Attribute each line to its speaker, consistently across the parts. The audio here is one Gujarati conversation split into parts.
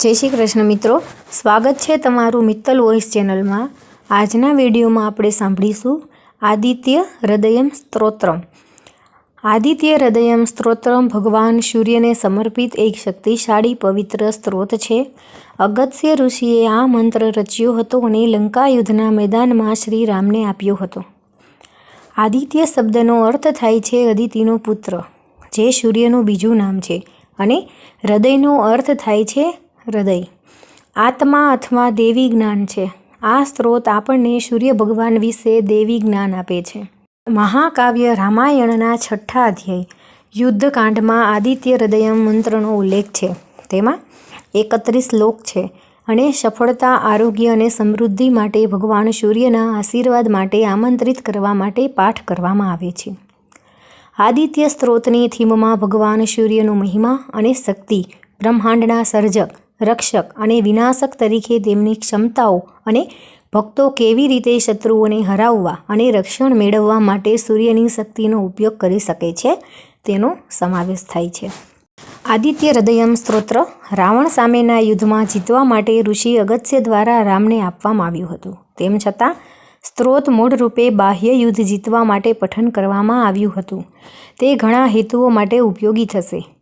Speaker 1: જય શ્રી કૃષ્ણ મિત્રો. સ્વાગત છે તમારું મિત્તલ વોઇસ ચેનલમાં. આજના વિડીયોમાં આપણે સાંભળીશું આદિત્ય હૃદયમ સ્ત્રોત્રમ. આદિત્ય હૃદયમ સ્ત્રોત્રમ ભગવાન સૂર્યને સમર્પિત એક શક્તિશાળી પવિત્ર સ્ત્રોત છે. અગત્ય ઋષિએ આ મંત્ર રચ્યો હતો અને લંકા યુદ્ધના મેદાનમાં શ્રી રામને આપ્યો હતો. આદિત્ય શબ્દનો અર્થ થાય છે અદિતિનો પુત્ર, જે સૂર્યનું બીજું નામ છે. અને હૃદયનો અર્થ થાય છે હૃદય. આત્મા અથવા દેવી જ્ઞાન છે. આ સ્ત્રોત આપણને સૂર્ય ભગવાન વિશે દેવી જ્ઞાન આપે છે. મહાકાવ્ય રામાયણના છઠ્ઠા અધ્યાય, યુદ્ધકાંડમાં આદિત્ય હૃદય મંત્રનો ઉલ્લેખ છે. તેમાં એકત્રીસ શ્લોક છે અને સફળતા, આરોગ્ય અને સમૃદ્ધિ માટે ભગવાન સૂર્યના આશીર્વાદ માટે આમંત્રિત કરવા માટે પાઠ કરવામાં આવે છે. આદિત્ય સ્ત્રોતની થીમમાં ભગવાન સૂર્યનો મહિમા અને શક્તિ, બ્રહ્માંડના સર્જક રક્ષક અને વિનાશક તરીકે તેમની ક્ષમતાઓ અને ભક્તો કેવી રીતે શત્રુઓને હરાવવા અને રક્ષણ મેળવવા માટે સૂર્યની શક્તિનો ઉપયોગ કરી શકે છે, તેનો સમાવેશ થાય છે. આદિત્ય હૃદયમ સ્ત્રોત્ર રાવણ સામેના યુદ્ધમાં જીતવા માટે ઋષિ અગત્ય દ્વારા રામને આપવામાં આવ્યું હતું. તેમ છતાં, સ્ત્રોત મૂળરૂપે બાહ્ય યુદ્ધ જીતવા માટે પઠન કરવામાં આવ્યું હતું. તે ઘણા હેતુઓ માટે ઉપયોગી થશે.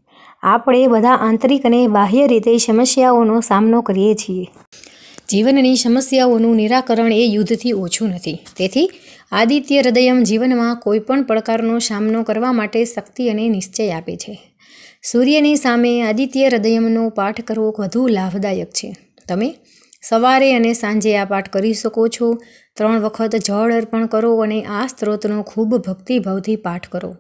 Speaker 1: આપણે બધા આંતરિક અને બાહ્ય રીતે સમસ્યાઓનો સામનો કરીએ છીએ. જીવનની સમસ્યાઓનું નિરાકરણ એ યુદ્ધથી ઓછું નથી. તેથી, આદિત્ય હૃદયમ જીવનમાં કોઈપણ પડકારનો સામનો કરવા માટે શક્તિ અને નિશ્ચય આપે છે. સૂર્યની સામે આદિત્ય હૃદયમનો પાઠ કરવો વધુ લાભદાયક છે. તમે સવારે અને સાંજે આ પાઠ કરી શકો છો. ત્રણ વખત જળ અર્પણ કરો અને આ સ્ત્રોતનો ખૂબ ભક્તિભાવથી પાઠ કરો.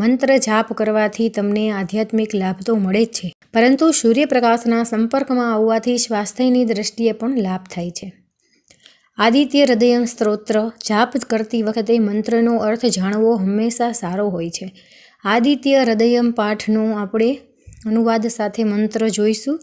Speaker 1: મંત્ર જાપ કરવાથી તમને આધ્યાત્મિક લાભ તો મળે જ છે. પરંતુ સૂર્યપ્રકાશના સંપર્કમાં આવવાથી સ્વાસ્થ્યની દ્રષ્ટિએ પણ લાભ થાય છે. આદિત્ય હૃદય સ્ત્રોત્ર જાપ કરતી વખતે મંત્રનો અર્થ જાણવો હંમેશા સારો હોય છે. આદિત્ય હૃદયમ પાઠનો આપણે અનુવાદ સાથે મંત્ર જોઈશું.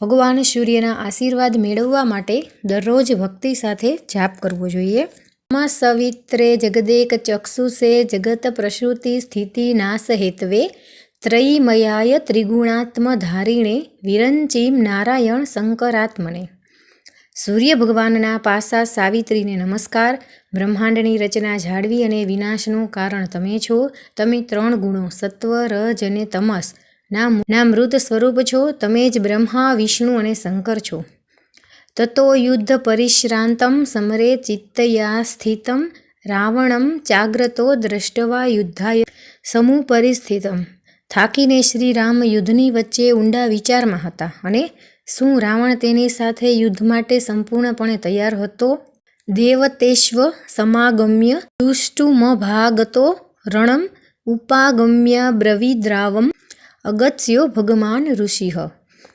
Speaker 1: ભગવાન સૂર્યના આશીર્વાદ મેળવવા માટે દરરોજ ભક્તિ સાથે જાપ કરવો જોઈએ. મા સવિત્રે જગદેક ચક્ષુષે જગત પ્રસૂતિ સ્થિતિ નાશ હેતવે ત્રયીમયાય ત્રિગુણાત્મ ધારીણે વિરંચીમ નારાયણ શંકરાત્મને. સૂર્ય ભગવાનના પાસા સાવિત્રીને નમસ્કાર. બ્રહ્માંડની રચના જાળવી અને વિનાશનું કારણ તમે છો. તમે ત્રણ ગુણો સત્વ, રજ અને તમસ. ના મૃત સ્વરૂપ છો. તમે જ બ્રહ્મા, વિષ્ણુ અને શંકર છો. તતો યુદ્ધ પરિશ્રાંતમ સમરે ચિત્તયા સ્થિતમ રાવણમ જાગ્રતો દ્રષ્ટવા યુદ્ધાય સમૂહ પરિસ્થિતમ થાકીને શ્રી રામ યુદ્ધની વચ્ચે ઊંડા વિચારમાં હતા અને શું રાવણ તેની સાથે યુદ્ધ માટે સંપૂર્ણપણે તૈયાર હતો? દેવતેશ્વ સમાગમ્ય દુષ્ટુમભાગતો રણમ ઉપાગમ્ય બ્રવિદ્રાવમ અગત્યો ભગવાન ઋષિહ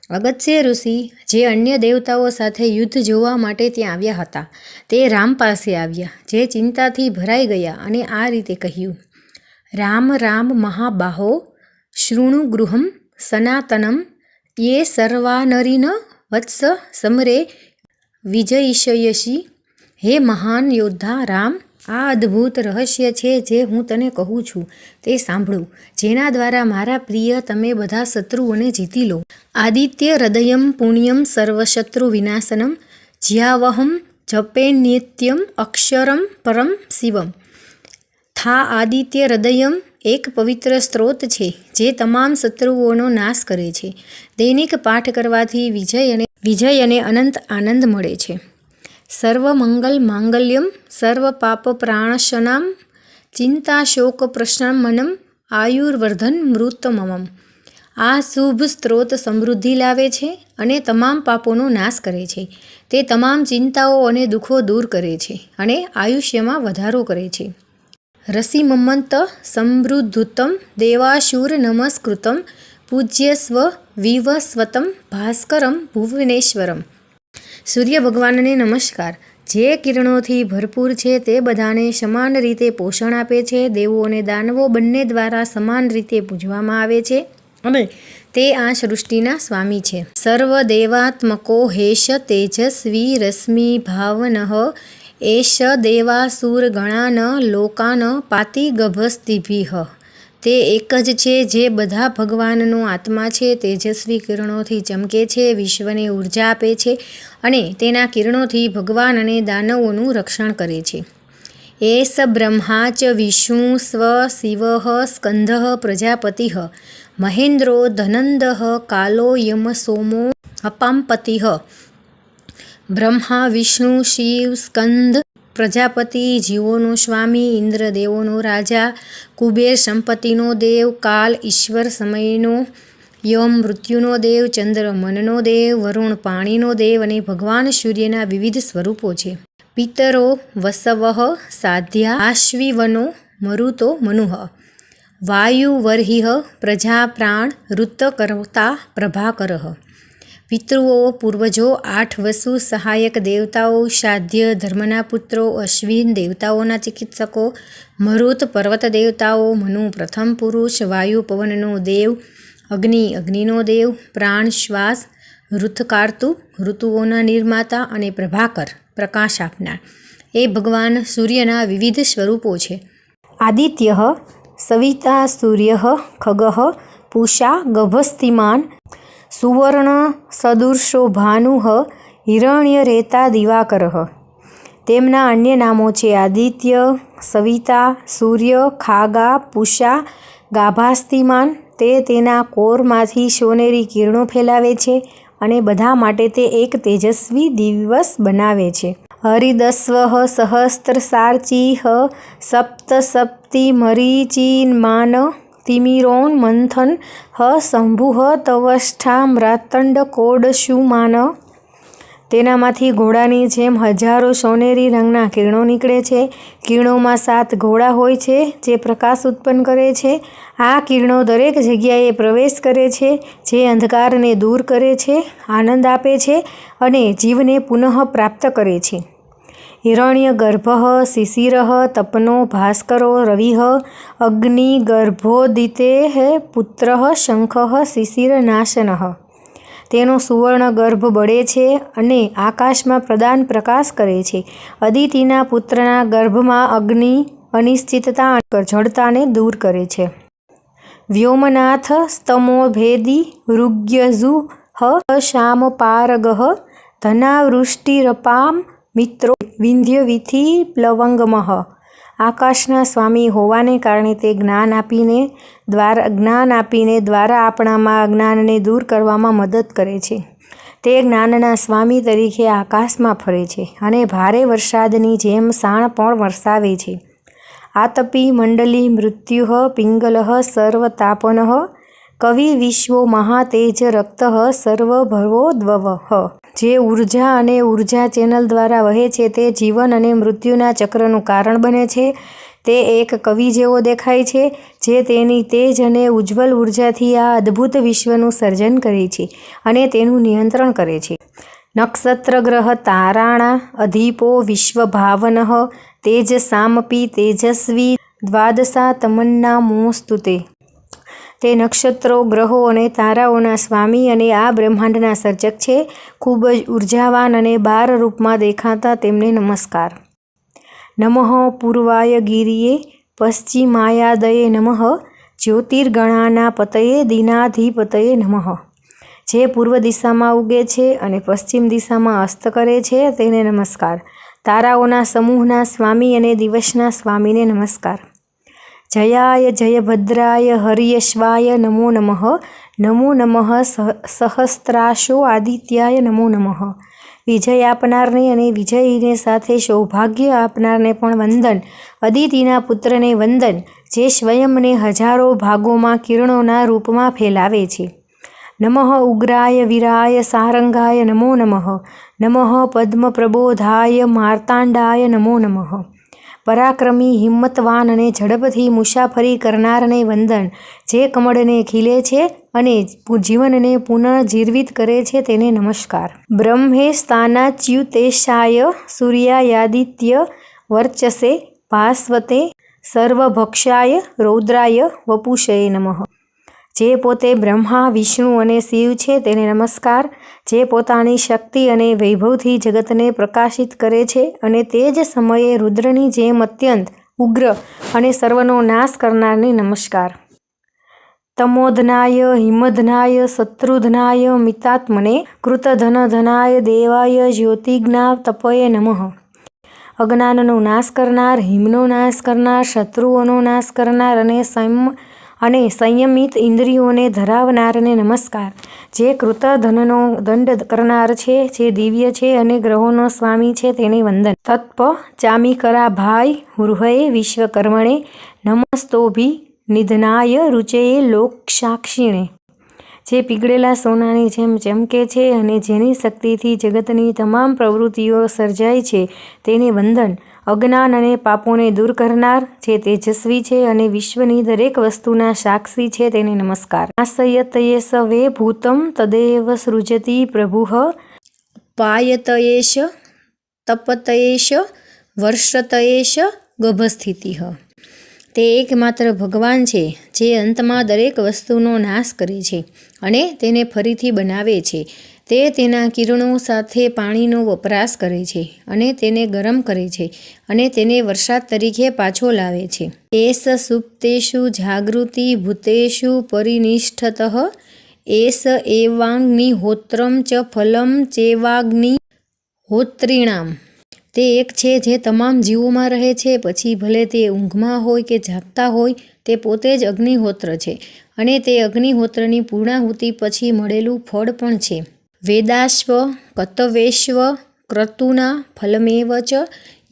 Speaker 1: અગત્ય ઋષિ જે અન્ય દેવતાઓ સાથે યુદ્ધ જોવા માટે ત્યાં આવ્યા હતા, તે રામ પાસે આવ્યા, જે ચિંતાથી ભરાઈ ગયા અને આ રીતે કહ્યું, રામ રામ, મહાબાહો, શૃણુ ગૃહમ, સનાતનમ, યે સર્વાનરીન વત્સ સમરે વિજયિષયસી, હે મહાન યોદ્ધા, રામ આ અદ્ભુત રહસ્ય છે જે હું તને કહું છું. તે સાંભળું. જેના દ્વારા મારા પ્રિય, તમે બધા શત્રુઓને જીતી લો. આદિત્ય હૃદયમ પુણ્યમ સર્વશત્રુ વિનાશનમ જ્યાવહમ જપે નિત્યમ અક્ષરમ પરમ શિવમ. થા આદિત્ય હૃદયમ એક પવિત્ર સ્ત્રોત છે, જે તમામ શત્રુઓનો નાશ કરે છે. દૈનિક પાઠ કરવાથી વિજય અને વિજય અને અનંત આનંદ મળે છે. સર્વમંગલ માંગલ્યમ સર્વ પાપ પ્રાણશનામ ચિંતા શોક પ્રશમનમ આયુર્વર્ધન મૃતમમમ આ શુભ સ્ત્રોત સમૃદ્ધિ લાવે છે અને તમામ પાપોનો નાશ કરે છે. તે તમામ ચિંતાઓ અને દુઃખો દૂર કરે છે અને આયુષ્યમાં વધારો કરે છે. રસિમમંત સમૃદ્ધુતમ દેવાશુર નમસ્કૃતમ પૂજ્યસ્વ વિવસ્વતમ ભાસ્કરમ ભુવનેશ્વરમ સૂર્ય ભગવાનને નમસ્કાર. જે કિરણોથી ભરપૂર છે તે બધાને સમાન રીતે પોષણ આપે છે. દેવો અને દાનવો બંને દ્વારા સમાન રીતે પૂજવામાં આવે છે અને તે આ સૃષ્ટિના સ્વામી છે. સર્વદેવાત્મકો હેશ તેજસ્વી રશ્મિ ભાવન. એશ દેવાસુર ગણાન લોકાન પાતિ ગભસ્તિભિહ તે એક જ છે જે બધા ભગવાનનો આત્મા છે, તેજસ્વી કિરણોથી ચમકે છે, વિશ્વને ઊર્જા આપે છે અને તેના કિરણોથી ભગવાન અને દાનવોનું રક્ષણ કરે છે. એસ બ્રહ્મા ચ વિષ્ણુ સ્વ શિવ સ્કંદ પ્રજાપતિ મહેન્દ્રો ધનંદ કાલો યમ સોમો અપાંપતિ બ્રહ્મા, વિષ્ણુ, શિવ, સ્કંદ પ્રજાપતિ જીવોનો સ્વામી ઇન્દ્ર દેવોનો રાજા, કુબેર સંપત્તિનો દેવ, કાલ ઈશ્વર સમયનો યમ, મૃત્યુનો દેવ, ચંદ્ર મનનો દેવ, વરુણ પાણીનો દેવ અને ભગવાન સૂર્યના વિવિધ સ્વરૂપો છે. પિતરો વસવઃ સાધ્યા, આશ્વિવનો મરુતો મનુહ વાયુ વર્હિહ પ્રજા પ્રાણ ઋતકર્તા પ્રભાકરઃ. પિતૃઓ, પૂર્વજો, આઠ વસુ, સહાયક દેવતાઓ સાધ્ય ધર્મના પુત્રો, અશ્વિન દેવતાઓના ચિકિત્સકો, મરુત પર્વત દેવતાઓ, મનુ પ્રથમ પુરુષ, વાયુ પવનનો દેવ, અગ્નિ અગ્નિનો દેવ, પ્રાણ શ્વાસ ઋથકાર્તુ ઋતુઓના નિર્માતા અને પ્રભાકર, પ્રકાશ આપનાર. એ ભગવાન સૂર્યના વિવિધ સ્વરૂપો છે. આદિત્ય, સવિતા સૂર્ય ખગહ પૂષા ગભસ્તિમાન સુવર્ણ સદૃશો હિરણ્ય રેતા દિવાકરઃ. તેમના અન્ય નામો છે આદિત્ય, સવિતા, સૂર્ય, ખાગા, પુષા, ગાભાસ્તિમાન. તે તેના કોરમાંથી સોનેરી કિરણો ફેલાવે છે અને બધા માટે તે એક તેજસ્વી દિવસ બનાવે છે. હરિદસ્વ સહસ્ત્રસાર્ચિહ, સપ્તસપ્તિમરીચિન્માન તિમિરોન મંથન હ શંભુહ તવષ્ઠા મ્રાતંડ કોડશુમાન તેનામાંથી ઘોડાની જેમ હજારો સોનેરી રંગના કિરણો નીકળે છે। કિરણોમાં સાત ઘોડા હોય છે જે પ્રકાશ ઉત્પન્ન કરે છે। આ કિરણો દરેક જગ્યાએ પ્રવેશ કરે છે જે અંધકારને દૂર કરે છે, આનંદ આપે છે અને જીવને પુનઃ પ્રાપ્ત કરે છે। હિરણ્યગર્ભઃ શિશિરઃ તપનો ભાસ્કરો રવિઃ અગ્નિગર્ભોદિતેઃ પુત્ર શંખઃ શિશિરનાશનઃ તેનો સુવર્ણ ગર્ભ બળે છે અને આકાશમાં પ્રદાન પ્રકાશ કરે છે. અદિતિના પુત્રના ગર્ભમાં અગ્નિ અનિશ્ચિતતા જડતાને દૂર કરે છે. વ્યોમનાથ, સ્તમોભેદી શામ શામપારગઃ, ધનાવૃષ્ટિરપામ મિત્રો વિંધ્યવિથી પ્લવંગમઃ. આકાશના સ્વામી હોવાને કારણે તે જ્ઞાન આપીને દ્વારા, જ્ઞાન આપીને દ્વારા આપણામાં અજ્ઞાનને દૂર કરવામાં મદદ કરે છે. તે જ્ઞાનના સ્વામી તરીકે આકાશમાં ફરે છે અને ભારે વરસાદની જેમ સાણ પણ વરસાવે છે. આતપી મંડલી મૃત્યુ પિંગલઃ સર્વતાપન. કવિ વિશ્વો મહાતેજ રક્ત સર્વભવો દ્વવઃ. જે ઊર્જા અને ઊર્જા ચેનલ દ્વારા વહે છે તે જીવન અને મૃત્યુના ચક્રનું કારણ બને છે. તે એક કવિ જેવો દેખાય છે, જે તેની તેજ અને ઉજ્જવલ ઉર્જાથી આ અદ્ભુત વિશ્વનું સર્જન કરે છે અને તેનું નિયંત્રણ કરે છે. નક્ષત્રગ્રહ તારાણા અધિપો વિશ્વભાવન તેજસામપી તેજસ્વી દ્વાદશા તમન્ના મોસ્તુતે તે નક્ષત્રો, ગ્રહો અને તારાઓના સ્વામી અને આ બ્રહ્માંડના સર્જક છે. ખૂબ જ ઉર્જાવાન અને બાર રૂપમાં દેખાતા તેમને નમસ્કાર. નમઃ પૂર્વાય ગિરિયે પશ્ચિમાયાદયે નમઃ. જ્યોતિર્ગણાના પતયે દિનાધિપતયે નમઃ. જે પૂર્વ દિશામાં ઉગે છે અને પશ્ચિમ દિશામાં અસ્ત કરે છે તેને નમસ્કાર. તારાઓના સમૂહના સ્વામી અને દિવસના સ્વામીને નમસ્કાર. જયાય જયભદ્રાય હરિયશ્વાય નમો નમઃ. નમો નમઃ સહસ્ત્રાશો આદિત્યાય નમો નમઃ. વિજય આપનારને અને વિજયીને સાથે સૌભાગ્ય આપનારને પણ વંદન. અદિતિના પુત્રને વંદન, જે સ્વયંને હજારો ભાગોમાં કિરણોના રૂપમાં ફેલાવે છે. નમઃ ઉગ્રાય વીરાય સારંગાય નમો નમઃ. નમઃ પદ્મપ્રબોધાય માર્તાંડાય નમો નમઃ. પરાક્રમી, હિંમતવાન અને ઝડપથી મુસાફરી કરનારને વંદન. જે કમળને ખીલે છે અને જીવનને પુનર્જીવિત કરે છે તેને નમસ્કાર. બ્રહ્મે સ્થાનાચ્યુતેશાય સૂર્યાયાદિત્ય વર્ચસે, ભાસ્વતે, સર્વભક્ષાય, રૌદ્રાય વપુષય નમઃ. જે પોતે બ્રહ્મા, વિષ્ણુ અને શિવ છે તેને નમસ્કાર. જે પોતાની શક્તિ અને વૈભવથી જગતને પ્રકાશિત કરે છે અને તે જ સમયે રુદ્રની જેમ અત્યંત ઉગ્ર અને સર્વનો નાશ કરનારને નમસ્કાર. તમોધનાય, હિમધનાય, શત્રુધનાય, મિતાત્મને કૃતધનધનાય, દેવાય જ્યોતિજ્ઞા તપયે નમઃ. અજ્ઞાનનો નાશ કરનાર, હિમનો નાશ કરનાર, શત્રુઓનો નાશ કરનાર અને સંયમ અને સંયમિત ઇન્દ્રિયોને ધરાવનારને નમસ્કાર. જે કૃતધનનો દંડ કરનાર છે, જે દિવ્ય છે અને ગ્રહોનો સ્વામી છે, તેને વંદન. તત્પ ચામીકરા ભાઈ હૃહયે વિશ્વકર્મણે નમસ્તોભી નિધનાય રુચયે લોકસાક્ષીણે. જે પીગળેલા સોનાની જેમ ચમકે છે અને જેની શક્તિથી જગતની તમામ પ્રવૃત્તિઓ સર્જાય છે, તેને વંદન. અજ્ઞાન અને પાપોને દૂર કરનાર જે તેજસ્વી છે અને વિશ્વની દરેક વસ્તુના સાક્ષી છે તેને નમસ્કાર. આશયતયેશ સવે ભૂતમ તદેવ સૃજતિ પ્રભુઃ. પાયતયેશ, તપતયેશ, વર્ષતયેશ, ગભસ્થિતિ. તે એકમાત્ર ભગવાન છે, જે અંતમાં દરેક વસ્તુનો નાશ કરે છે અને તેને ફરીથી બનાવે છે. તે તેના કિરણો સાથે પાણીનો વપરાશ કરે છે અને તેને ગરમ કરે છે અને તેને વરસાદ તરીકે પાછો લાવે છે. એસ સુપ્તેશુ જાગૃતિ ભૂતેષુ પરિનિષ્ઠત, એસ એવાગ્નિહોત્રમ ચ ફલમ ચેવાગ્નિ હોત્રિણામ. તે એક છે જે તમામ જીવોમાં રહે છે, પછી ભલે તે ઊંઘમાં હોય કે જાગતા હોય, તે પોતે જ અગ્નિહોત્ર છે અને તે અગ્નિહોત્રની પૂર્ણાહુતિ પછી મળેલું ફળ પણ છે. વેદાશ્વ કતવેશ્વ ક્રતુના ફલમેવ ચ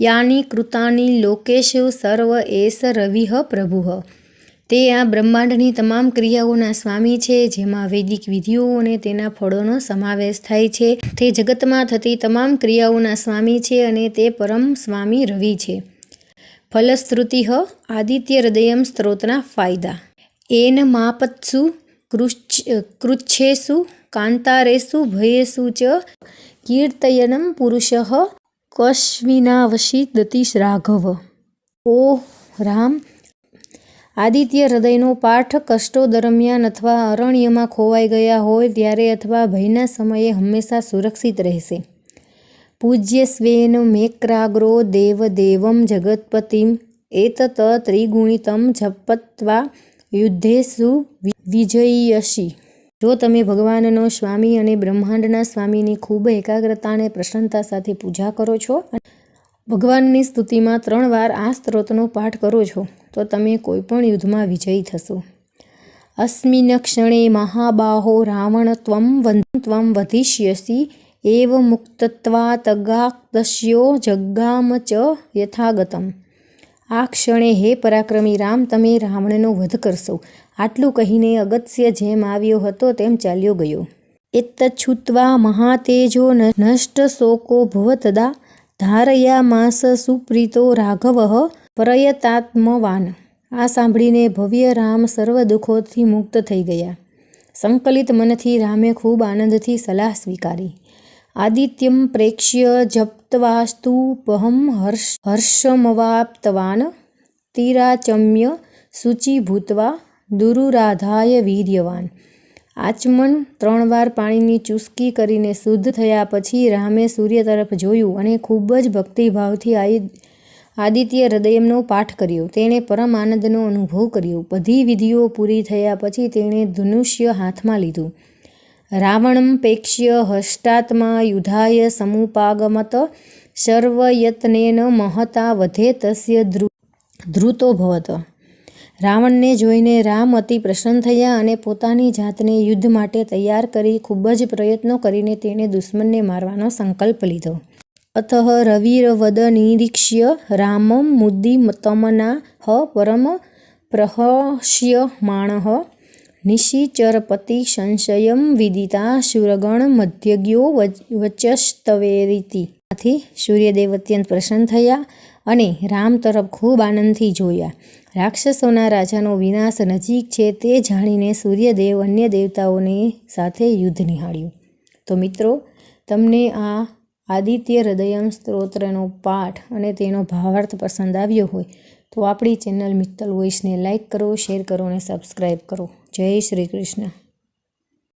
Speaker 1: યાની કૃતાની લોકેશુ સર્વ એસ રવિહ પ્રભુઃ તે આ બ્રહ્માંડની તમામ ક્રિયાઓના સ્વામી છે, જેમાં વૈદિક વિધિઓ અને તેના ફળોનો સમાવેશ થાય છે. તે જગતમાં થતી તમામ ક્રિયાઓના સ્વામી છે અને તે પરમ સ્વામી રવિ છે. ફલશ્રુતિ આદિત્ય હૃદયમ સ્ત્રોતના ફાયદા. એન માપત્સુ કૃચ્છેસુ કાંતારેસુ ભયેસુ ચ કીર્તયનમ પુરુષ કશ્વિનાવશી દતીશ રાઘવ ઓ રામ આદિત્ય હૃદયનો પાઠ કષ્ટો દરમિયાન અથવા અરણ્યમાં ખોવાઈ ગયા હોય ત્યારે અથવા ભયના સમયે હંમેશા સુરક્ષિત રહેશે પૂજ્ય સ્વેન મેક્રાગ્રો દેવદેવમ જગતપતિમ એતત ત્રિગુણિતમ જપત્વા યુદ્ધેશુ વિજયસી જો તમે ભગવાનનો સ્વામી અને બ્રહ્માંડના સ્વામીની ખૂબ એકાગ્રતા અને પ્રસન્નતા સાથે પૂજા કરો છો ભગવાનની સ્તુતિમાં ત્રણ વાર આ સ્ત્રોતનો પાઠ કરો છો, તો તમે કોઈપણ યુદ્ધમાં વિજયી થશો. અસ્મિન ક્ષણે મહાબાહો રાવણ ત્વમ ત્વમ વધિષ્યસી, એવ મુક્તત્વાતગાક્તસ્યો જગ્ગામ ચ યથાગતમ. આ ક્ષણે હે પરાક્રમી રામ, તમે રાવણનો વધ કરશો. આટલું કહીને અગત્ય જેમ આવ્યો હતો તેમ ચાલ્યો ગયો. એતચ્છુત્વા મહાતેજો નષ્ટ શોકો ભવતદા. ધારયા માસ સુપ્રીતો રાઘવ પ્રયતાત્મવાન. આ સાંભળીને ભવ્ય રામ સર્વ દુઃખોથી મુક્ત થઈ ગયા. સંકલિત મનથી રામે ખૂબ આનંદથી સલાહ સ્વીકારી. આદિત્યમ પ્રેક્ષ્ય જપ્તવાસ્તુ પહમ હર્ષ હર્ષમવાપ્તવાન તિરાચમ્ય શુચિભૂતવા દુરુરાધાય વીર્યવાન આચમન ત્રણ વાર પાણીની ચૂસકી કરીને શુદ્ધ થયા પછી રામે સૂર્ય તરફ જોયું અને ખૂબ જ ભક્તિભાવથી આદિત્ય હૃદયમનો પાઠ કર્યો. તેણે પરમ આનંદનો અનુભવ કર્યો. બધી વિધિઓ પૂરી થયા પછી તેણે ધનુષ્ય હાથમાં લીધું. રાવણમ પ્રેક્ષ્ય હષ્ટાત્મા યુધાય સમુપાગમત સર્વયત્નેન મહતા વધે તસ્ય ધ્રુતો ભવત રાવણને જોઈને રામ અતિ પ્રસન્ન થયા અને પોતાની જાતને યુદ્ધ માટે તૈયાર કરી ખૂબ જ પ્રયત્નો કરીને તેણે દુશ્મનને મારવાનો સંકલ્પ લીધો। અથ રવિરવદ નિરીક્ષ્ય રામમ મુદ્દિતમના હ પરમ પ્રહસ્યમાણ નિશિચરપતિ સંશયમ વિદિતા શુરગણ મધ્યજ્ઞો વચસ્તવેરીતિ આથી સૂર્યદેવ અત્યંત પ્રસન્ન થયા અને રામ તરફ ખૂબ આનંદથી જોયા। રાક્ષસોના રાજાનો વિનાશ નજીક છે તે જાણીને સૂર્યદેવ અન્ય દેવતાઓની સાથે યુદ્ધ નિહાળ્યું તો મિત્રો તમને આ આદિત્ય હૃદયમ સ્ત્રોત્રનો પાઠ અને તેનો ભાવાર્થ પસંદ આવ્યો હોય, તો આપણી ચેનલ મિત્તલ વોઇસને લાઇક કરો, શેર કરો અને સબસ્ક્રાઈબ કરો. જય શ્રી કૃષ્ણ.